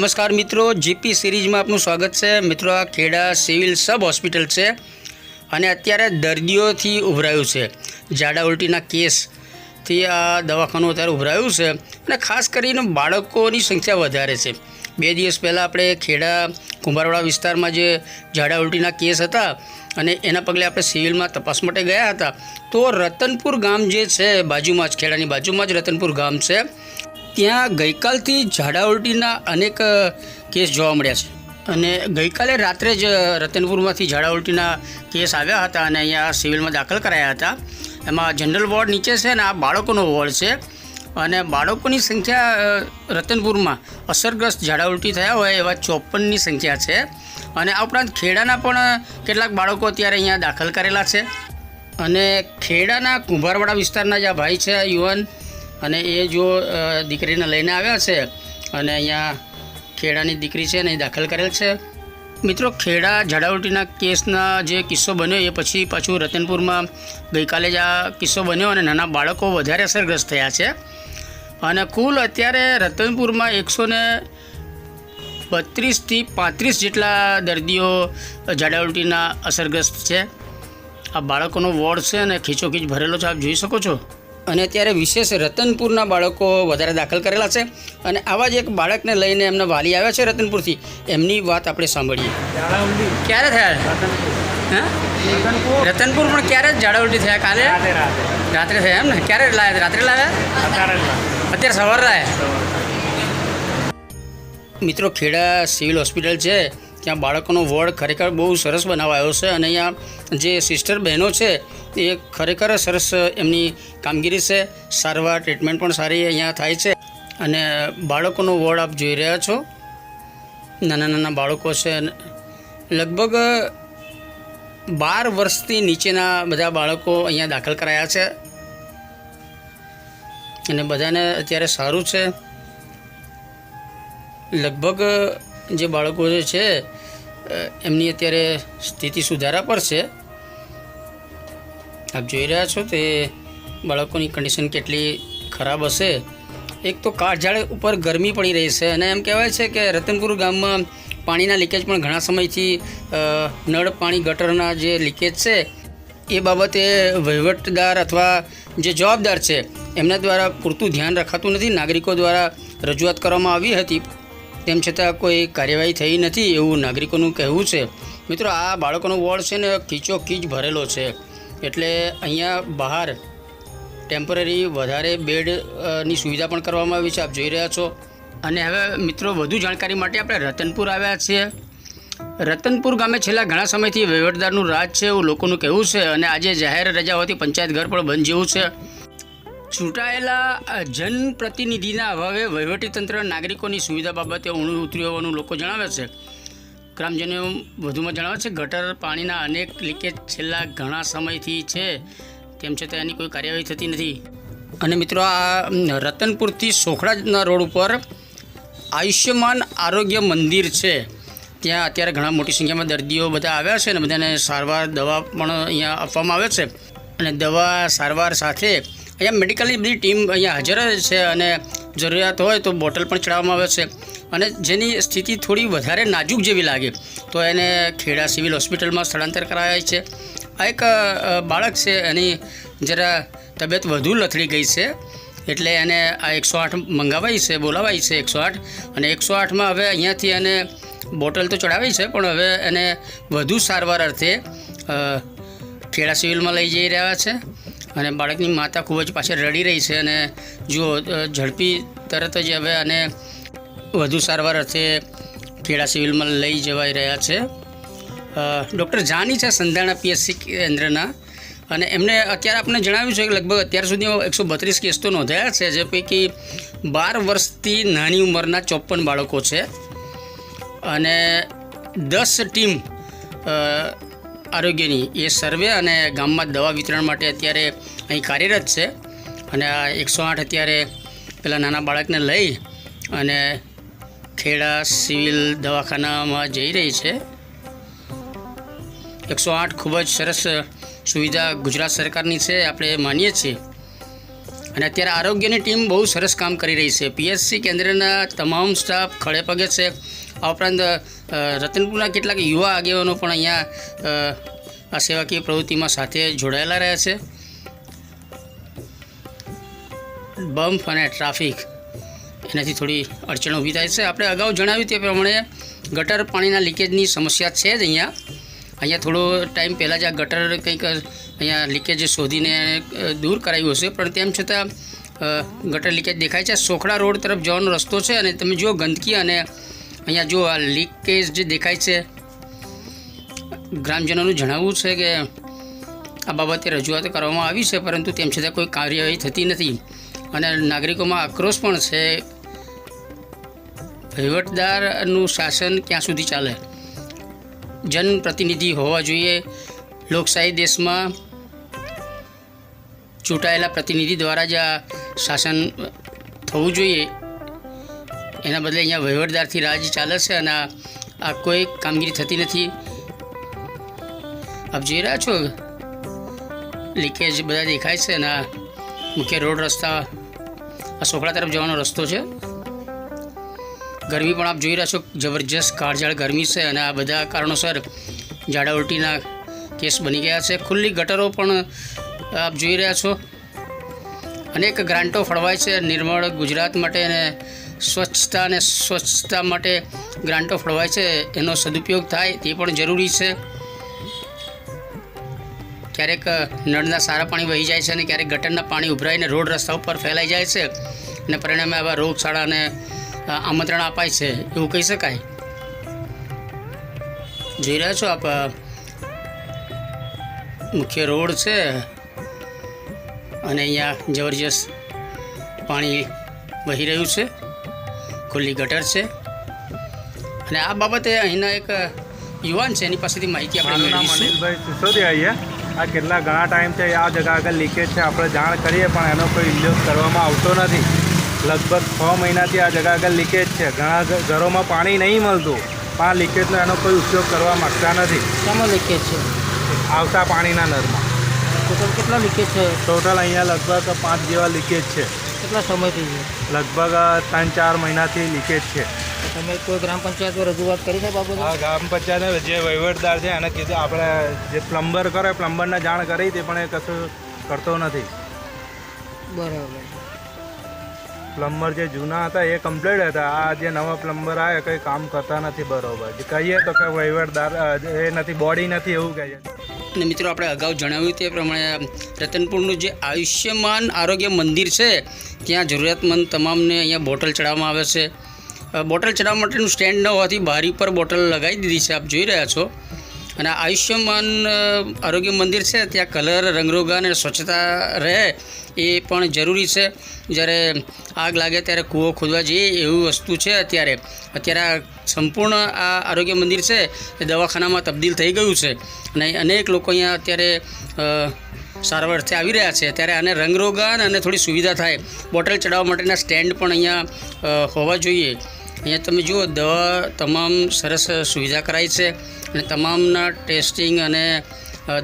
નમસ્કાર મિત્રો, જીપી સિરીઝમાં આપનું સ્વાગત છે. મિત્રો, આ ખેડા સિવિલ સબ હોસ્પિટલ છે અને અત્યારે દર્દીઓથી ઉભરાયું છે. ઝાડા ઉલટીના કેસથી આ દવાખાનું અત્યારે ઉભરાયું છે અને ખાસ કરીને બાળકોની સંખ્યા વધારે છે. બે દિવસ પહેલાં આપણે ખેડા કુંભારવાડા વિસ્તારમાં જે ઝાડા ઉલટીના કેસ હતા અને એના પગલે આપણે સિવિલમાં તપાસ માટે ગયા હતા, તો રતનપુર ગામ જે છે, બાજુમાં જ, ખેડાની બાજુમાં જ રતનપુર ગામ છે. ત્યાં ગઈકાલથી ઝાડા ઉલટીના અનેક કેસ જોવા મળ્યા છે. અને ગઈકાલે રાત્રે જ રતનપુરમાંથી ઝાડા કેસ આવ્યા હતા અને અહીંયા સિવિલમાં દાખલ કરાયા હતા. એમાં જનરલ વોર્ડ નીચે છે ને આ બાળકોનો વોર્ડ છે. અને બાળકોની સંખ્યા રતનપુરમાં અસરગ્રસ્ત ઝાડા થયા હોય એવા ચોપનની સંખ્યા છે. અને આ ઉપરાંત ખેડાના પણ કેટલાક બાળકો અત્યારે અહીંયા દાખલ કરેલા છે. અને ખેડાના કુંભારવાડા વિસ્તારના જે ભાઈ છે, યુવાન અને એ જો દીકરીને લઈને આવ્યા છે અને અહીંયા ખેડાની દીકરી છે ને એ દાખલ કરેલ છે. મિત્રો, ખેડા ઝાડાઉલટીના કેસના જે કિસ્સો બન્યો એ પછી પાછું રતનપુરમાં ગઈકાલે જ આ કિસ્સો બન્યો અને નાના બાળકો વધારે અસરગ્રસ્ત થયા છે. અને કુલ અત્યારે રતનપુરમાં એકસો ને બત્રીસથી પાંત્રીસ જેટલા દર્દીઓ ઝાડા અસરગ્રસ્ત છે. આ બાળકોનો વોર્ડ છે અને ખીચોખીચ ભરેલો છે, આપ જોઈ શકો છો. અને અત્યારે વિશેષ રતનપુરના બાળકો વધારે દાખલ કરેલા છે. અને આવા જ એક બાળકને લઈને એમના વાલી આવ્યા છે રતનપુરથી. એમની વાત આપણે સાંભળીએ. ક્યારે થયા? રતનપુર પણ ક્યારે જાડાવટી થયા? કાલે? રાતે રાતે રાત્રે થયા એમ ને ક્યારે લાવ્યા રાત્રે લાવ્યા અત્યારે સવારે લાવ્યા મિત્રો, ખેડા સિવિલ હોસ્પિટલ છે. ત્યાં બાળકોનો વોર્ડ ખરેખર બહુ સરસ બનાવાયો છે. અને અહીંયા જે સિસ્ટર બહેનો છે એ ખરેખર સરસ એમની કામગીરી છે. સારવાર ટ્રીટમેન્ટ પણ સારી અહીંયા થાય છે. અને બાળકોનો વોર્ડ આપ જોઈ રહ્યા છો. નાના નાના બાળકો છે. લગભગ બાર વર્ષથી નીચેના બધા બાળકો અહીંયા દાખલ કરાયા છે. અને બધાને અત્યારે સારું છે. લગભગ જે બાળકો જે છે એમની અત્યારે સ્થિતિ સુધારા પર છે. આપ જોઈ રહ્યા છો તે બાળકોની કન્ડિશન કેટલી ખરાબ હશે. એક તો કાળઝાળ ઉપર ગરમી પડી રહી છે અને એમ કહેવાય છે કે રતનપુર ગામમાં પાણીના લીકેજ પણ ઘણા સમયથી નળ પાણી ગટરના જે લીકેજ છે, એ બાબતે વહીવટદાર અથવા જે જવાબદાર છે, એમના દ્વારા પૂરતું ધ્યાન રખાતું નથી. નાગરિકો દ્વારા રજૂઆત કરવામાં આવી હતી. તેમ છતાં કોઈ કાર્યવાહી થઈ નથી એવું નાગરિકોનું કહેવું છે. મિત્રો, આ બાળકોનો વોર્ડ છે ને ખીચો ખીચ ભરેલો છે. એટલે અહીંયા બહાર ટેમ્પરરી વધારે બેડની સુવિધા પણ કરવામાં આવી છે, આપ જોઈ રહ્યા છો. અને હવે મિત્રો, વધુ જાણકારી માટે આપણે રતનપુર આવ્યા છીએ. રતનપુર ગામે છેલ્લા ઘણા સમયથી વહીવટદારનું રાજ છે એવું લોકોનું કહેવું છે અને આજે જાહેર રજા હોવાથી પંચાયત ઘર પણ બંધ જેવું છે. ચૂંટાયેલા જનપ્રતિનિધિના અભાવે વહીવટીતંત્ર નાગરિકોની સુવિધા બાબતે ઊણું ઉતર્યું હોવાનું લોકો જણાવે છે. ગ્રામજનો વધુમાં જણાવે છે, ગટર પાણીના અનેક લીકેજ છેલ્લા ઘણા સમયથી છે. તેમ છતાં એની કોઈ કાર્યવાહી થતી નથી. અને મિત્રો, આ રતનપુરથી સોખડાના રોડ ઉપર આયુષ્યમાન આરોગ્ય મંદિર છે. ત્યાં અત્યારે ઘણા મોટી સંખ્યામાં દર્દીઓ બધા આવ્યા છે અને બધાને સારવાર, દવા પણ અહીંયા આપવામાં આવે છે. અને દવા સારવાર સાથે અહીંયા મેડિકલની બધી ટીમ અહીંયા હાજર છે અને જરૂરિયાત હોય તો બોટલ પણ ચડાવવામાં આવે છે. અને જેની સ્થિતિ થોડી વધારે નાજુક જેવી લાગે, તો એને ખેડા સિવિલ હોસ્પિટલમાં સ્થળાંતર કરાય છે. આ એક બાળક છે, એની જરા તબિયત વધુ લથડી ગઈ છે, એટલે એને આ એકસો આઠ મંગાવાઈ છે બોલાવાઈ છે એકસો આઠ. અને એકસો આઠમાં હવે અહીંયાથી એને બોટલ તો ચડાવી છે, પણ હવે એને વધુ સારવાર અર્થે ખેડા સિવિલમાં લઈ જઈ રહ્યા છે. અને બાળકની માતા ખૂબ જ પાછળ રડી રહી છે અને જુઓ ઝડપી તરત જ હવે અને વધુ સારવાર અર્થે ખેડા સિવિલમાં લઈ જવાઈ રહ્યા છે. ડૉક્ટર જાની છે સંધાણા પીએચસી કેન્દ્રના અને એમને અત્યારે આપણે જણાવ્યું છે કે લગભગ અત્યાર સુધી એકસો બત્રીસ કેસ તો નોંધાયા છે, જે પૈકી બાર વર્ષથી નાની ઉંમરના ચોપન બાળકો છે. અને દસ ટીમ આરોગ્યની. એ સર્વે અને ગામમાં દવા વિતરણ માટે અત્યારે અહીં કાર્યરત છે. અને આ એકસો આઠ અત્યારે પેલા નાના બાળકને લઈ અને ખેડા સિવિલ દવાખાનામાં જઈ રહી છે. એકસો આઠ ખૂબ જ સરસ સુવિધા ગુજરાત સરકારની છે, આપણે માનીએ છીએ. અને અત્યારે આરોગ્યની ટીમ બહુ સરસ કામ કરી રહી છે. પીએચસી કેન્દ્રના તમામ સ્ટાફ ખડે પગે છે. આ ઉપરાંત રતનપુરના કેટલાક યુવા આગેવાનો પણ અહીંયા આ સેવાકીય પ્રવૃત્તિમાં સાથે જોડાયેલા રહ્યા છે. બમ્પ અને ટ્રાફિક, એનાથી થોડી અડચણ ઊભી થાય છે. આપણે અગાઉ જણાવ્યું તે પ્રમાણે ગટર પાણીના લીકેજની સમસ્યા છે જ અહીંયા. અહીંયા થોડો ટાઈમ પહેલાં જ આ ગટર કંઈક અહીંયા લીકેજ શોધીને દૂર કરાવ્યું હશે. પણ તેમ છતાં ગટર લીકેજ દેખાય છે. સોખડા રોડ તરફ જવાનો રસ્તો છે અને તમે જુઓ ગંદકી અને અહીંયા જો આ લીકેજ જે દેખાય છે, ગ્રામજનોનું જણાવવું છે કે આ બાબતે રજૂઆત કરવામાં આવી છે, પરંતુ તેમ છતાં કોઈ કાર્યવાહી થતી નથી. અને નાગરિકોમાં આક્રોશ પણ છે. વહીવટદારનું શાસન ક્યાં સુધી ચાલે? જનપ્રતિનિધિ હોવા જોઈએ. લોકશાહી દેશમાં ચૂંટાયેલા પ્રતિનિધિ દ્વારા જ આ શાસન થવું જોઈએ. એના બદલે અહીંયા વહીવટદારથી રાજ ચાલે છે અને આ કોઈ કામગીરી થતી નથી. આપ જોઈ રહ્યા છો? લીકેજ બધા દેખાય છે અને મુખ્ય રોડ રસ્તા, આ સોખડા તરફ જવાનો રસ્તો છે. ગરમી પણ આપ જોઈ રહ્યા છો, જબરજસ્ત કાળઝાળ ગરમી છે અને આ બધા કારણોસર ઝાડા ઉલટીના કેસ બની ગયા છે. ખુલ્લી ગટરો પણ આપ જોઈ રહ્યા છો. અનેક ગ્રાન્ટો ફળવાય છે. નિર્મળ ગુજરાત માટે અને સ્વચ્છતા અને સ્વચ્છતા માટે ગ્રાન્ટો ફળવાય છે, એનો સદુપયોગ થાય, તે પણ જરૂરી છે. ક્યારેક નળના સારા પાણી વહી જાય છે અને ક્યારેક ગટરના પાણી ઉભરાઈને રોડ રસ્તા ઉપર ફેલાઈ જાય છે અને પરિણામે આવા રોગશાળાને આમંત્રણ અપાય છે, એવું કહી શકાય. જોઈ રહ્યા છો આપ મુખ્ય રોડ છે અને અહીંયા જબરજસ્ત પાણી વહી રહ્યું છે. ખુલ્લી ગટર છે. અને આ બાબતે અહીંના એક યુવાન છે એની પાસેથી માહિતી આપણે અનિલભાઈ સિસોદિયા અહીંયા આ કેટલા ઘણા ટાઈમથી આ જગા આગળ લીકેજ છે આપણે જાણ કરીએ પણ એનો કોઈ ઉલ્લેખ કરવામાં આવતો નથી. લગભગ છ મહિનાથી આ જગા આગળ લીકેજ છે. ઘણા ઘરોમાં પાણી નહીં મળતું પણ આ લીકેજનો એનો કોઈ ઉપયોગ કરવા માગતા નથી. શામાં લીકેજ છે. આવતા પાણીના નરમાં. ટોટલ કેટલા લીકેજ છે? ટોટલ અહીંયા લગભગ પાંચ જેવા લીકેજ છે. કેટલા સમયથી છે લગભગ ત્રણ ચાર મહિનાથી લીકેજ છે. તમે કોઈ ગ્રામ પંચાયત રજૂઆત કરી છે બાબત? ગ્રામ પંચાયત જે વહીવટદાર છે એને કીધું આપણે જે પ્લમ્બર કરે પ્લમ્બરને જાણ કરી હતી પણ એ કશું કરતો નથી. બરાબર. પ્લમ્બર જે જૂના હતા એ કમ્પ્લીટ હતા. આ જે નવા પ્લમ્બર આવે કંઈ કામ કરતા નથી બરોબર. કહીએ તો કે વહીવટદાર એ નથી બોડી નથી એવું કહીએ. ને મિત્રો, આપણે અગાઉ જણાવ્યું તે પ્રમાણે રતનપુરનું જે આયુષ્યમાન આરોગ્ય મંદિર છે, ત્યાં જરૂરિયાતમંદ તમામને અહીંયા બોટલ ચડાવવામાં આવે છે. બોટલ ચડાવવા માટેનું સ્ટેન્ડ ન હોવાથી બારી પર બોટલ લગાવી દીધી છે. આપ જોઈ રહ્યા છો. અને આયુષ્યમાન આરોગ્ય મંદિર છે, ત્યાં કલર, રંગરોગા અને સ્વચ્છતા રહે એ પણ જરૂરી છે. જ્યારે આગ લાગે ત્યારે કૂવો ખોદવા જઈએ એવું વસ્તુ છે અત્યારે. અત્યારે સંપૂર્ણ આ આરોગ્ય મંદિર છે એ દવાખાનામાં તબદીલ થઈ ગયું છે. અને અનેક લોકો અહીંયા અત્યારે સારવારથી આવી રહ્યા છે. ત્યારે આને રંગરોગાન અને થોડી સુવિધા થાય. બોટલ ચડાવવા માટેના સ્ટેન્ડ પણ અહીંયા હોવા જોઈએ. અહીંયા તમે જુઓ, દવા તમામ સરસ સુવિધા કરાઈ છે અને તમામના ટેસ્ટિંગ અને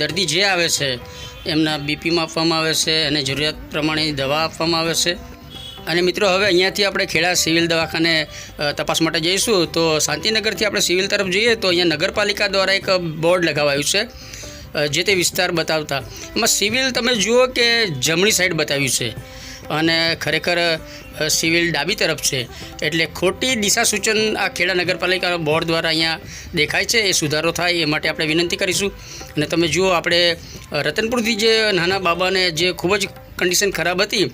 દર્દી જે આવે છે, એમના બીપીમાં આપવામાં આવે છે અને જરૂરિયાત પ્રમાણેની દવા આપવામાં આવે છે. અને મિત્રો, હવે અહીંયાથી આપણે ખેડા સિવિલ દવાખાને તપાસ માટે જઈશું. તો શાંતિનગરથી આપણે સિવિલ તરફ જઈએ તો અહીંયા નગરપાલિકા દ્વારા એક બોર્ડ લગાવાયું છે જે તે વિસ્તાર બતાવતા. એમાં સિવિલ તમે જુઓ કે જમણી સાઈડ બતાવ્યું છે. અને ખરેખર સિવિલ ડાબી તરફ છે. એટલે ખોટી દિશા સૂચન આ ખેડા નગરપાલિકા બોર્ડ દ્વારા અહીંયા દેખાય છે, એ સુધારો થાય, એ માટે આપણે વિનંતી કરીશું. અને તમે જુઓ, આપણે રતનપુરથી જે નાના બાબાને જે ખૂબ જ કન્ડિશન ખરાબ હતી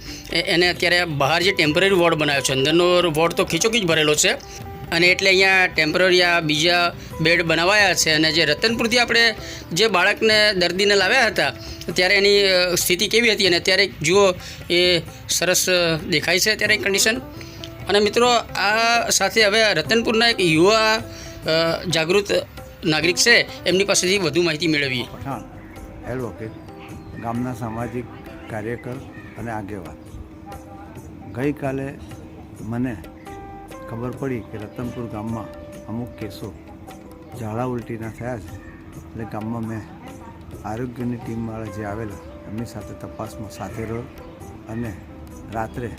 એને અત્યારે બહાર જે ટેમ્પરરી વોર્ડ બનાવ્યો છે, અંદરનો વોર્ડ તો ખીચોખીચ ભરેલો છે. અને એટલે અહીંયા ટેમ્પરરી આ બીજા બેડ બનાવાયા છે અને જે રતનપુરથી આપણે જે બાળકને દર્દીને લાવ્યા હતા, ત્યારે એની સ્થિતિ કેવી હતી અને અત્યારે જુઓ એ સરસ દેખાય છે અત્યારે કન્ડિશન અને મિત્રો, આ સાથે હવે રતનપુરના એક યુવા જાગૃત નાગરિક છે, એમની પાસેથી વધુ માહિતી મેળવીએ. પઠાણ એડવોકેટ ગામના સામાજિક કાર્યકર અને આગેવાન. ગઈકાલે મને ખબર પડી કે રતનપુર ગામમાં અમુક કેસો ઝાડા ઉલટીના થયા છે. એટલે ગામમાં મેં આરોગ્યની ટીમવાળા જે આવેલા, એમની સાથે તપાસમાં સાથે રહ્યો અને રાત્રે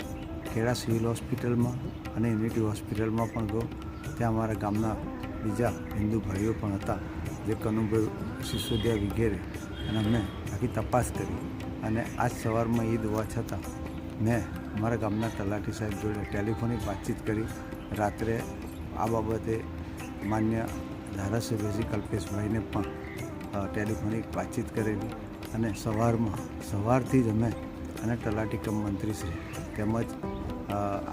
ખેડા સિવિલ હોસ્પિટલમાં અને યુનિટી હોસ્પિટલમાં પણ ગયો. ત્યાં અમારા ગામના બીજા હિન્દુ ભાઈઓ પણ હતા, જે કનુભાઈ સિસોદિયા વગેરે. અને અમે આખી તપાસ કરી અને આજ સવારમાં ઈદ હોવા છતાં મેં અમારા ગામના તલાટી સાહેબ જોડે ટેલિફોનિક વાતચીત કરી રાત્રે આ બાબતે માન્ય ધારાસભ્યશ્રી કલ્પેશભાઈને પણ ટેલિફોનિક વાતચીત કરેલી અને સવારમાં, સવારથી જ અમે અને તલાટી કમ મંત્રીશ્રી તેમજ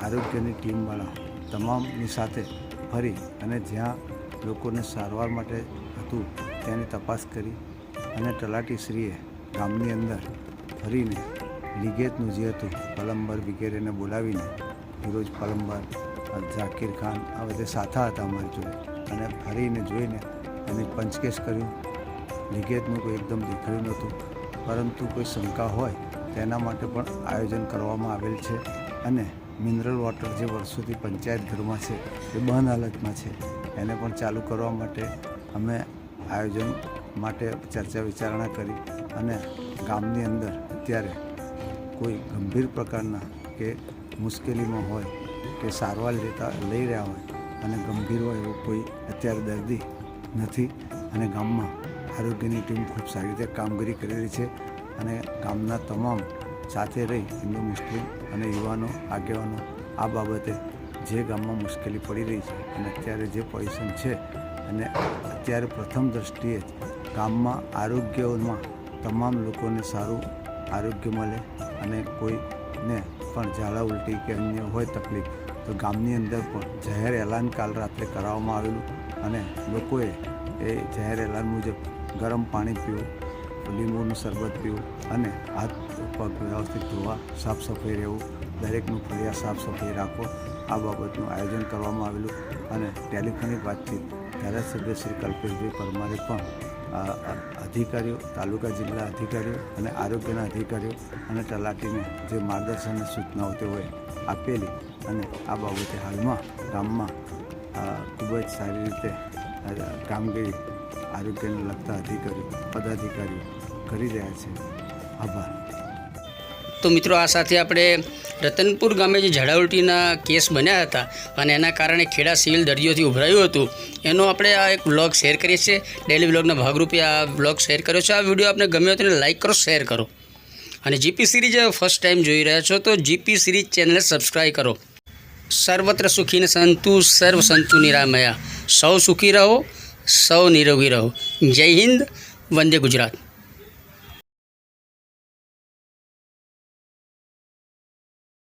આરોગ્યની ટીમવાળા તમામની સાથે ફરી અને જ્યાં લોકોને સારવાર માટે હતું તેની તપાસ કરી અને તલાટીશ્રીએ ગામની અંદર ફરીને લીગેજનું જે હતું પલંબર વગેરેને બોલાવીને ફિરોજ પલંબર ઝાકીર ખાન આ બધે સાથા હતા અમારી જોડે. અને ફરીને જોઈને એને પંચકેશ કર્યું. લીગેજનું કોઈ એકદમ દેખાયું નહોતું. પરંતુ કોઈ શંકા હોય તેના માટે પણ આયોજન કરવામાં આવેલ છે. અને મિનરલ વોટર જે વર્ષોથી પંચાયત ઘરમાં છે, એ બંધ હાલતમાં છે. એને પણ ચાલુ કરવા માટે અમે આયોજન માટે ચર્ચા વિચારણા કરી. અને ગામની અંદર અત્યારે કોઈ ગંભીર પ્રકારના કે મુશ્કેલીમાં હોય કે સારવાર લેતા લઈ રહ્યા હોય અને ગંભીર હોય એવો કોઈ અત્યારે દર્દી નથી અને ગામમાં આરોગ્યની ટીમ ખૂબ સારી રીતે કામગીરી કરી રહી છે અને ગામના તમામ સાથે રહી હિન્દુ મુસ્લિમ અને યુવાનો, આગેવાનો આ બાબતે જે ગામમાં મુશ્કેલી પડી રહી છે અને અત્યારે જે પોઝિશન છે અને અત્યારે પ્રથમ દ્રષ્ટિએ ગામમાં આરોગ્યમાં તમામ લોકોને સારું આરોગ્ય મળે અને કોઈને પણ ઝાડા ઉલટી કે અન્ય હોય તકલીફ, તો ગામની અંદર પણ જાહેર એલાન કાલ રાત્રે કરાવવામાં આવેલું અને લોકોએ એ જાહેર એલાન મુજબ ગરમ પાણી પીવું, લીંબુનું શરબત પીવું અને હાથ પગ વ્યવસ્થિત ધોવા સાફ સફાઈ રહેવું, દરેકનું ફરિયાદ સાફ સફાઈ રાખવો આ બાબતનું આયોજન કરવામાં આવેલું અને ટેલિફોનિક વાતચીત ધારાસભ્ય શ્રી કલ્પેશભાઈ પરમારે પણ અધિકારીઓ, તાલુકા જિલ્લા અધિકારીઓ અને આરોગ્યના અધિકારીઓ અને તલાટીને જે માર્ગદર્શન અને સૂચનાઓ તેઓએ આપેલી અને આ બાબતે હાલમાં ગામમાં ખૂબ જ સારી રીતે કામગીરી આરોગ્યને લગતા અધિકારીઓ, પદાધિકારીઓ કરી રહ્યા છે. આભાર. તો મિત્રો આ સાથે આપણે રતનપુર ગામે જે ઝાડા કેસ બન્યા હતા અને એના કારણે ખેડા સિવિલ દર્દીઓથી ઉભરાયું હતું, એનો આપણે આ એક વ્લોગ શેર કરીએ છીએ. ડેલી વ્લોગના ભાગરૂપે આ વ્લોગ શેર કર્યો છે. આ વીડિયો આપને ગમ્યો તો લાઈક કરો શેર કરો. અને જીપી સિરીઝ ફર્સ્ટ ટાઈમ જોઈ રહ્યા છો તો જીપી સિરીઝ ચેનલ સબસ્ક્રાઈબ કરો. સર્વત્ર સુખીને સંતુ, સર્વ સંતુ નિરામયા. સૌ સુખી રહો, સૌ નિરોગી રહો. જય હિન્દ, વંદે ગુજરાત.